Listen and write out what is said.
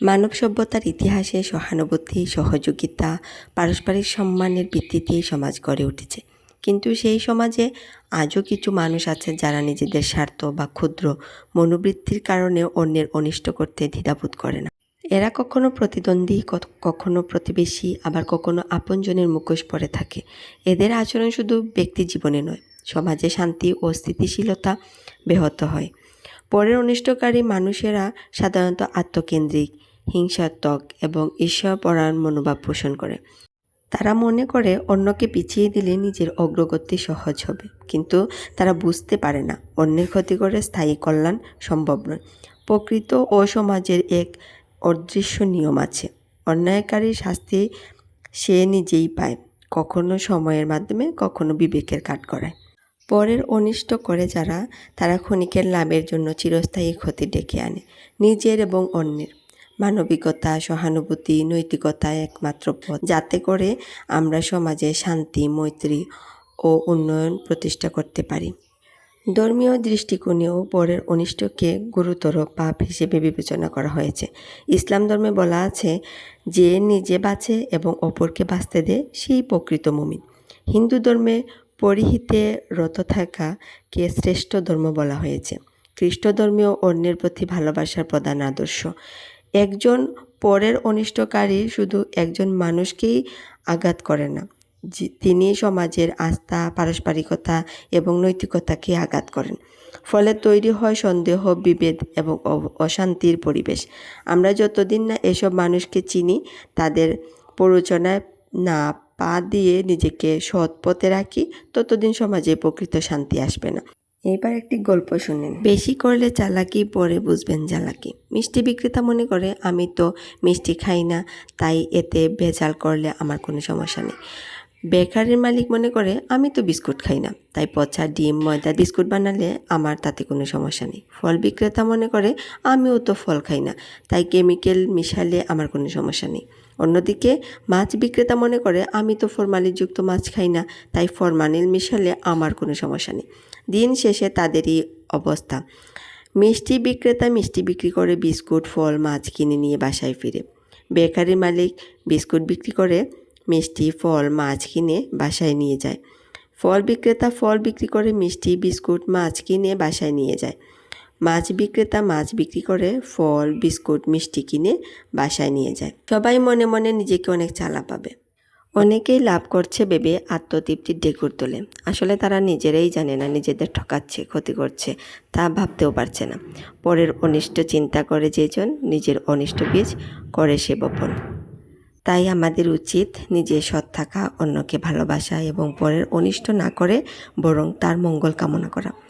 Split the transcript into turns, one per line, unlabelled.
মানব সভ্যতার ইতিহাসে সহানুভূতি, সহযোগিতা, পারস্পরিক সম্মানের ভিত্তিতেই সমাজ গড়ে উঠেছে। কিন্তু সেই সমাজে আজও কিছু মানুষ আছে যারা নিজেদের স্বার্থ বা ক্ষুদ্র মনোবৃত্তির কারণে অন্যের অনিষ্ট করতে দ্বিধাবোধ করে না। এরা কখনো প্রতিদ্বন্দ্বী কখনো প্রতিবেশী, আবার কখনো আপনজনের মুখোশ পরে থাকে। এদের আচরণ শুধু ব্যক্তি জীবনে নয়, সমাজে শান্তি ও স্থিতিশীলতা ব্যাহত হয়। পরের অনিষ্টকারী মানুষেরা সাধারণত আত্মকেন্দ্রিক হিংসাত্মক এবং ঈশ্বরপরায়ণ মনোভাব পোষণ করে। তারা মনে করে অন্যকে পিছিয়ে দিলে নিজের অগ্রগতি সহজ হবে। কিন্তু তারা বুঝতে পারে না, অন্যের ক্ষতি করে স্থায়ী কল্যাণ সম্ভব নয়। প্রকৃত ও সমাজের এক অদৃশ্য নিয়ম আছে অন্যায়কারী শাস্তি সে নিজেই পায়, কখনো সময়ের মাধ্যমে, কখনো বিবেকের কাঠ করায় পরের অনিষ্ট করে যারা, তারা ক্ষণিকের লাভের জন্য চিরস্থায়ী ক্ষতি ডেকে আনে, নিজের এবং অন্যের। মানবিকতা, সহানুভূতি, নৈতিকতা একমাত্র পথ। যাতে করে আমরা সমাজে শান্তি, মৈত্রী ও উন্নয়ন প্রতিষ্ঠা করতে পারি। ধর্মীয় দৃষ্টিকোণেও পরের অনিষ্টকে গুরুতর পাপ হিসেবে বিবেচনা করা হয়েছে। ইসলাম ধর্মে বলা আছে, যে নিজে বাঁচে এবং অপরকে বাঁচতে দেয়, সেই প্রকৃত মুমিন। হিন্দু ধর্মে পরিহিতে রত থাকাকে শ্রেষ্ঠ ধর্ম বলা হয়েছে। খ্রিস্ট ধর্মীয় অন্যের প্রতি ভালোবাসার প্রধান আদর্শ। একজন পরের অনিষ্টকারী শুধু একজন মানুষকেই আঘাত করে না। তিনি সমাজের আস্থা, পারস্পরিকতা এবং নৈতিকতাকে আঘাত করেন। ফলে তৈরি হয় সন্দেহ, বিভেদ এবং অশান্তির পরিবেশ। আমরা যতদিন না এসব মানুষকে চিনি, তাদের প্ররোচনায় না পা দিয়ে নিজেকে সৎ পথে রাখি, ততদিন সমাজে প্রকৃত শান্তি আসবে না। এবার একটি গল্প শুনেন। বেশি করলে চালাকি, পরে বুঝবেন জ্বালাকি। মিষ্টি বিক্রেতা মনে করে, আমি তো মিষ্টি খাই না, তাই এতে ভেজাল করলে আমার কোনো সমস্যা নেই। বেকারির মালিক মনে করে, আমি তো বিস্কুট খাই না, তাই পচা ডিম, ময়দা, বিস্কুট বানালে আমার তাতে কোনো সমস্যা নেই। ফল বিক্রেতা মনে করে, আমিও তো ফল খাই না, তাই কেমিক্যাল মিশালে আমার কোনো সমস্যা নেই। অন্যদিকে, মাছ বিক্রেতা মনে করে, আমি তো ফরমালিনযুক্ত মাছ খাই না, তাই ফরমালিন মিশালে আমার কোনো সমস্যা নেই। দিন শেষে তাদেরই অবস্থা। মিষ্টি বিক্রেতা মিষ্টি বিক্রি করে, বিস্কুট, ফল, মাছ কিনে নিয়ে বাসায় ফিরে। বেকারি মালিক বিস্কুট বিক্রি করে, মিষ্টি, ফল, মাছ কিনে বাসায় নিয়ে যায়। ফল বিক্রেতা ফল বিক্রি করে, মিষ্টি, বিস্কুট, মাছ কিনে বাসায় নিয়ে যায়। মাছ বিক্রেতা মাছ বিক্রি করে ফল, বিস্কুট, মিষ্টি কিনে বাসায় নিয়ে যায়। সবাই মনে মনে নিজেকে অনেক চালা পাবে। অনেকেই লাভ করছে ভেবে আত্মতৃপ্তির ডেকুর তোলে। আসলে তারা নিজেরাই জানে না নিজেদের ঠকাচ্ছে, ক্ষতি করছে, তা ভাবতেও পারছে না। পরের অনিষ্ট চিন্তা করে যেজন নিজের অনিষ্ট বীজ করে সে বপন। তাই আমাদের উচিত নিজে সৎ থাকা, অন্যকে ভালোবাসা এবং পরের অনিষ্ট না করে বরং তার মঙ্গল কামনা করা।